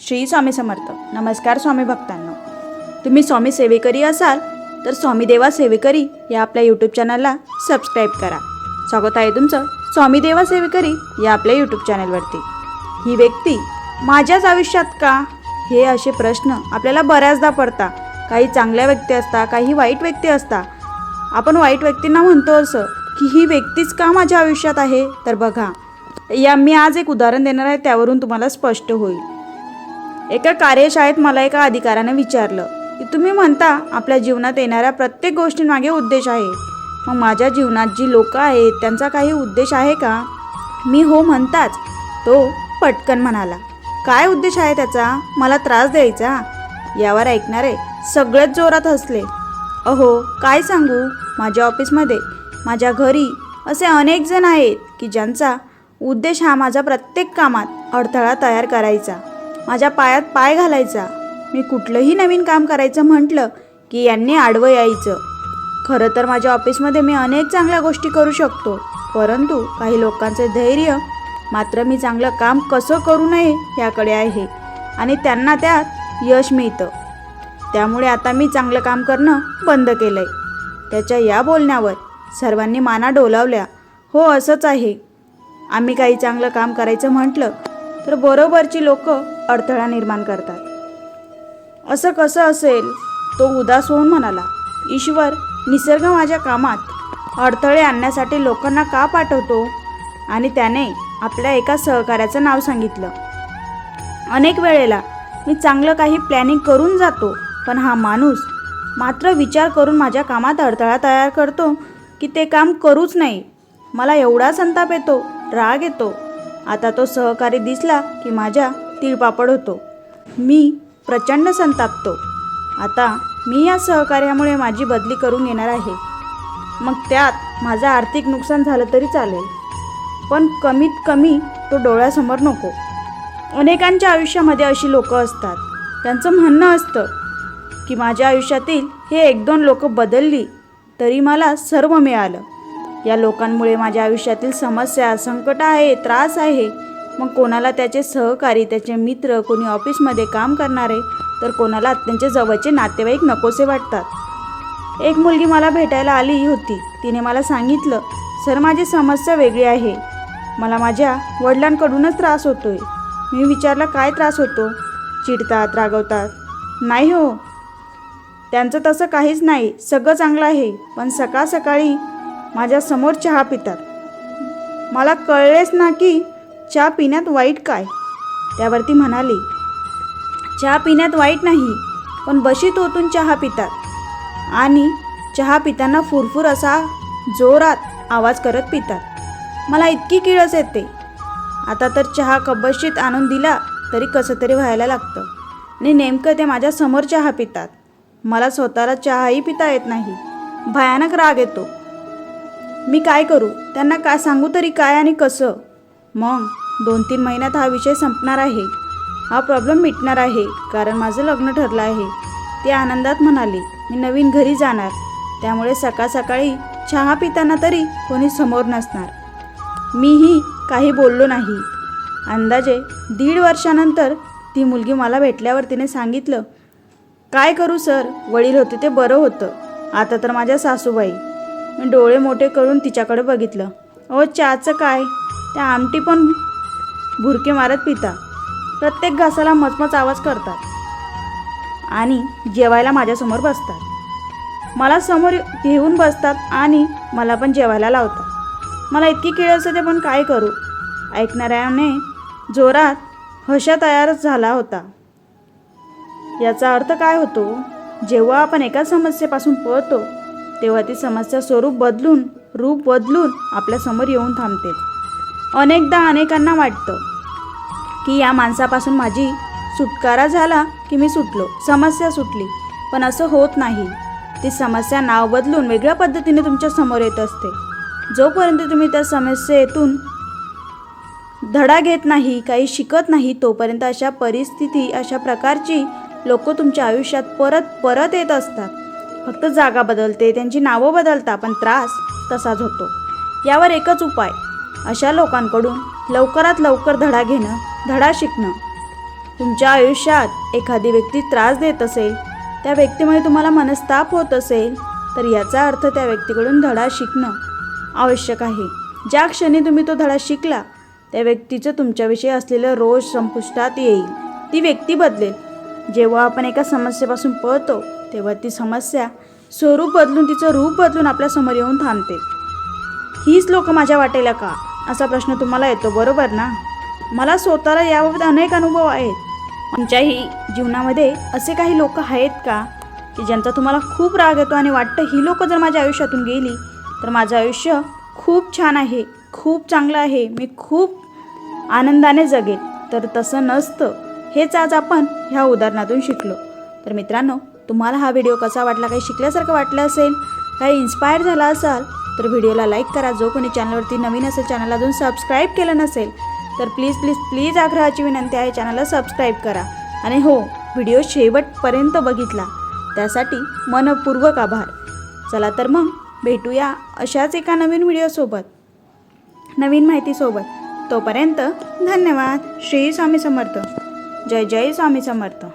श्री स्वामी समर्थ. नमस्कार स्वामी भक्तांना. तुम्ही स्वामी सेवेकरी असाल तर स्वामी देवा सेवेकरी या आपल्या यूट्यूब चॅनलला सबस्क्राईब करा. स्वागत आहे तुमचं स्वामी देवा सेवेकरी या आपल्या यूट्यूब चॅनलवरती ही व्यक्ती माझ्याच आयुष्यात का? हे असे प्रश्न आपल्याला बऱ्याचदा पडतात. काही चांगल्या व्यक्ती असतात काही वाईट व्यक्ती असतात. आपण वाईट व्यक्तींना म्हणतो असं की ही व्यक्तीच का माझ्या आयुष्यात आहे? तर बघा या मी आज एक उदाहरण देणार आहे त्यावरून तुम्हाला स्पष्ट होईल. एका कार्यशाळेत मला एका अधिकाऱ्याने विचारलं की तुम्ही म्हणता आपल्या जीवनात येणाऱ्या प्रत्येक गोष्टींमागे उद्देश आहे. मग माझ्या जीवनात जी लोकं आहेत त्यांचा काही उद्देश आहे का? मी हो म्हणताच. तो पटकन म्हणाला. काय उद्देश आहे त्याचा? मला त्रास द्यायचा? यावर ऐकणारे सगळेच जोरात हसले. अहो काय सांगू? माझ्या ऑफिसमध्ये माझ्या घरी असे अनेक जण आहेत की ज्यांचा उद्देश हा माझा प्रत्येक कामात अडथळा तयार करायचा. माझ्या पायात पाय घालायचा. मी कुठलंही नवीन काम करायचं म्हटलं की यांनी आडवं यायचं. खरं तर माझ्या ऑफिसमध्ये मी अनेक चांगल्या गोष्टी करू शकतो परंतु काही लोकांचे धैर्य मात्र मी चांगलं काम कसं करू नये याकडे आहे आणि त्यांना त्यात यश मिळतं. त्यामुळे आता मी चांगलं काम करणं बंद केलं आहे त्याच्या या बोलण्यावर सर्वांनी माना डोलावल्या. हो असंच आहे. आम्ही काही चांगलं काम करायचं म्हटलं तर बरोबरची लोकं अडथळा निर्माण करतात. असं कसं असेल तो उदास होऊन म्हणाला ईश्वर निसर्ग माझ्या कामात अडथळे आणण्यासाठी लोकांना का पाठवतो? आणि त्याने आपल्या एका सहकार्याचं नाव सांगितलं. अनेक वेळेला मी चांगलं काही प्लॅनिंग करून जातो पण हा माणूस मात्र विचार करून माझ्या कामात अडथळा तयार करतो की ते काम करूच नाही. मला एवढा संताप येतो राग येतो. आता तो सहकारी दिसला की माझ्या तिळपापड होतो. मी प्रचंड संतापतो. आता मी या सहकार्यामुळे माझी बदली करून येणार आहे. मग त्यात माझं आर्थिक नुकसान झालं तरी चालेल. पण कमीत कमी तो डोळ्यासमोर नको. अनेकांच्या आयुष्यामध्ये अशी लोक असतात. त्यांचं म्हणणं असतं की माझ्या आयुष्यातील हे एक दोन लोक बदलली तरी मला सर्व मिळालं. या लोकांमुळे माझ्या आयुष्यातील समस्या संकट आहे त्रास आहे मग कोणाला त्याचे सहकारी त्याचे मित्र कोणी ऑफिसमध्ये काम करणारे तर कोणाला त्यांचे जवळचे नातेवाईक नकोसे वाटतात. एक मुलगी मला भेटायला आली होती. तिने मला सांगितलं सर माझी समस्या वेगळी आहे. मला माझ्या वडिलांकडूनच त्रास होतोय. मी विचारलं काय त्रास होतो? चिडतात रागवतात. नाही हो. त्यांचं तसं काहीच नाही. सगळं चांगलं आहे. पण सकाळ सकाळी माझ्यासमोर चहा पितात. मला कळलेच ना की चहा पिण्यात वाईट काय? त्यावरती म्हणाली चहा पिण्यात वाईट नाही पण बशीत ओतून चहा पितात. आणि चहा पिताना फुरफुर असा जोरात आवाज करत पितात. मला इतकी किळस येते. आता तर चहा कबशीत आणून दिला तरी कसं तरी व्हायला लागतं. आणि नेमकं ते माझ्यासमोर चहा पितात. मला स्वतःला चहाही पिता येत नाही. भयानक राग येतो. मी काय करू? त्यांना काय सांगू तरी काय आणि कसं? मग दोन तीन महिन्यात हा विषय संपणार आहे. हा प्रॉब्लेम मिटणार आहे कारण माझं लग्न ठरलं आहे. ते आनंदात म्हणाले मी नवीन घरी जाणार. त्यामुळे सकाळ सकाळी चहा पिताना तरी कोणी समोर नसणार. मीही काही बोललो नाही. अंदाजे दीड वर्षानंतर ती मुलगी मला भेटल्यावर तिने सांगितलं काय करू सर? वडील होते ते बरं होतं. आता तर माझ्या सासूबाई. मी डोळे मोठे करून तिच्याकडे बघितलं. ओ चहाचं काय? त्या आमटी पण भुरके मारत पिता. प्रत्येक घासाला मचमच आवाज करतात. आणि जेवायला माझ्यासमोर बसतात. मला समोर घेऊन बसतात आणि मला पण जेवायला लावतात. मला इतकी किळ असते पण काय करू? ऐकणाऱ्याने जोरात हशा तयारच झाला होता. याचा अर्थ काय होतो? जेव्हा आपण एका समस्येपासून पळतो तेव्हा ती समस्या स्वरूप बदलून रूप बदलून आपल्यासमोर येऊन थांबते. अनेकदा अनेकांना वाटतं की या माणसापासून माझी सुटकारा झाला की मी सुटलो समस्या सुटली. पण असं होत नाही. ती समस्या नाव बदलून वेगळ्या पद्धतीने तुमच्यासमोर येत असते. जोपर्यंत तुम्ही त्या समस्येतून धडा घेत नाही काही शिकत नाही तोपर्यंत अशा परिस्थिती अशा प्रकारची लोक तुमच्या आयुष्यात परत परत येत असतात. फक्त जागा बदलते त्यांची नावं बदलता पण त्रास तसाच होतो. यावर एकच उपाय अशा लोकांकडून लवकरात लवकर धडा घेणं धडा शिकणं. तुमच्या आयुष्यात एखादी व्यक्ती त्रास देत असेल त्या व्यक्तीमुळे तुम्हाला मनस्ताप होत असेल तर याचा अर्थ त्या व्यक्तीकडून धडा शिकणं आवश्यक आहे. ज्या क्षणी तुम्ही तो धडा शिकला त्या व्यक्तीचं तुमच्याविषयी असलेलं रोष संपुष्टात येईल. ती व्यक्ती बदलेल. जेव्हा आपण एका समस्येपासून पळतो तेव्हा ती समस्या स्वरूप बदलून तिचं रूप बदलून आपल्यासमोर येऊन थांबते. हीच लोक माझ्या वाटेला का? असा प्रश्न तुम्हाला येतो बरोबर ना? मला स्वतःला याबाबत अनेक अनुभव आहेत. आमच्याही जीवनामध्ये असे काही लोक आहेत का की ज्यांचा तुम्हाला खूप राग येतो आणि वाटतं ही लोक जर माझ्या आयुष्यातून गेली तर माझं आयुष्य खूप छान आहे खूप चांगलं आहे मी खूप आनंदाने जगेल तर तसं नसतं. हेच आज आपण ह्या उदाहरणातून शिकलो. तर मित्रांनो तुम्हाला हा व्हिडिओ कसा वाटला काही शिकल्यासारखं वाटलं असेल काही इन्स्पायर झाला असाल तर व्हिडिओला लाईक करा. जो कोणी चॅनलवरती नवीन असेल चॅनल अजून सबस्क्राईब केलं नसेल तर प्लीज प्लीज प्लीज आग्रहाची विनंती आहे चॅनलला सबस्क्राईब करा. आणि हो व्हिडिओ शेवटपर्यंत बघितला. त्यासाठी मनपूर्वक आभार. चला तर मग भेटूया अशाच एका नवीन व्हिडिओसोबत नवीन माहितीसोबत तोपर्यंत धन्यवाद. श्री स्वामी समर्थ. जय जय स्वामी समर्थ.